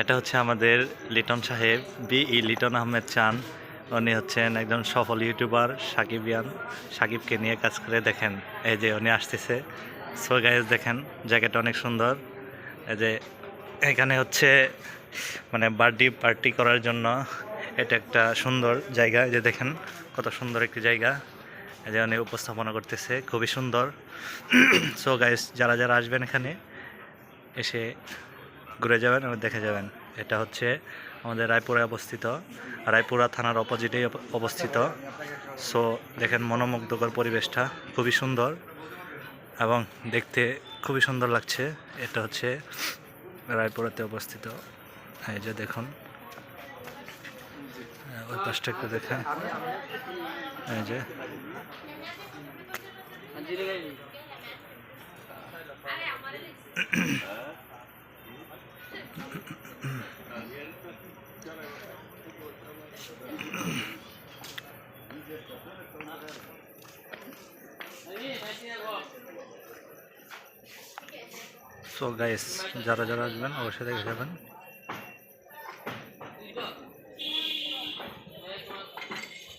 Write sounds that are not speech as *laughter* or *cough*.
এটা হচ্ছে আমাদের লিটন সাহেব বি ই লিটন আহমেদ চান। উনি হচ্ছেন একজন সফল ইউটিউবার সাকিবিয়ান সাকিবকে নিয়ে কাজ করে দেখেন, এই যে উনি আসতেছে। সো গাইজ দেখেন জায়গাটা অনেক সুন্দর। এই যে এখানে হচ্ছে মানে বার্থডে পার্টি করার জন্য এটা একটা সুন্দর জায়গা। এই যে দেখেন, কত সুন্দর একটি জায়গা। এই যে উনি উপস্থাপনা করতেছে, খুবই সুন্দর। *clears throat* সো গাইজ যারা যারা আসবেন এখানে, এসে ঘুরে যাবেন এবং দেখে যাবেন। এটা হচ্ছে আমাদের রায়পুরে অবস্থিত। রায়পুরা থানার অপোজিটেই অবস্থিত। সো দেখেন মনোমুগ্ধকর পরিবেশটা। খুবই সুন্দর এবং দেখতে খুবই সুন্দর লাগছে। এটা হচ্ছে রায়পুরাতে অবস্থিত। এই যে দেখুন। ওই পাশটা একটু দেখেন। এই যে। সো গাইস যারা যারা আসবেন অবশ্যই দেখে যাবেন।